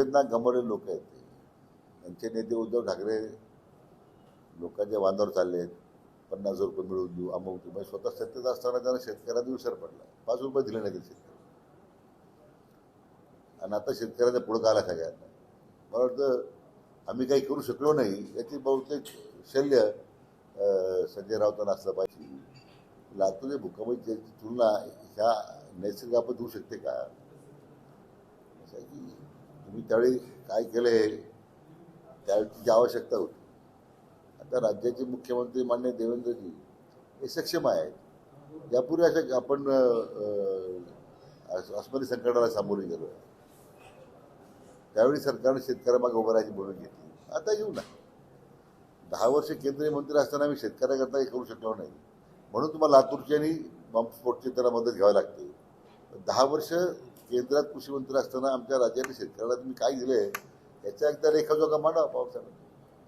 संवेदना गमावलेले लोक आहेत ते. त्यांचे नेते उद्धव ठाकरे लोकांच्या बांधावर चालले आहेत. पन्नास रुपये मिळवून देऊ अमुक देऊ. म्हणजे स्वतः सत्तेत असताना त्यांना शेतकऱ्यांना विसर पडला. पाच रुपये दिले नाही शेतकरी. आणि आता शेतकऱ्यांच्या पुढं आला सगळ्यांना? मला वाटतं आम्ही काही करू शकलो नाही याची बहुतेक शल्य संजय राऊतांना असलं पाहिजे. लातूर भूकंपाची तुलना ह्या नैसर्गिक आपत होऊ शकते का? असं की तुम्ही त्यावेळी काय केलं हे त्यावेळी आवश्यकता होती. आता राज्याचे मुख्यमंत्री मान्य देवेंद्रजी हे सक्षम आहेत. यापूर्वी अशा आपण अस्मरी संकटाला सामोरे गेलो. त्यावेळी सरकारने शेतकऱ्यामागे उभं राहायची भूमिका घेतली. आता येऊ ना. दहा वर्ष केंद्रीय मंत्री असताना आम्ही शेतकऱ्याकरता हे करू शकलो नाही. म्हणून तुम्हाला लातूरची आणि बॉम्बस्फोटची त्याला मदत घ्यावी लागते. दहा वर्ष केंद्रात कृषी मंत्री असताना आमच्या राज्यातील शेतकऱ्याला तुम्ही काय दिले याच्या एकदा रेखाजोगा मांडा पावसाळ्यात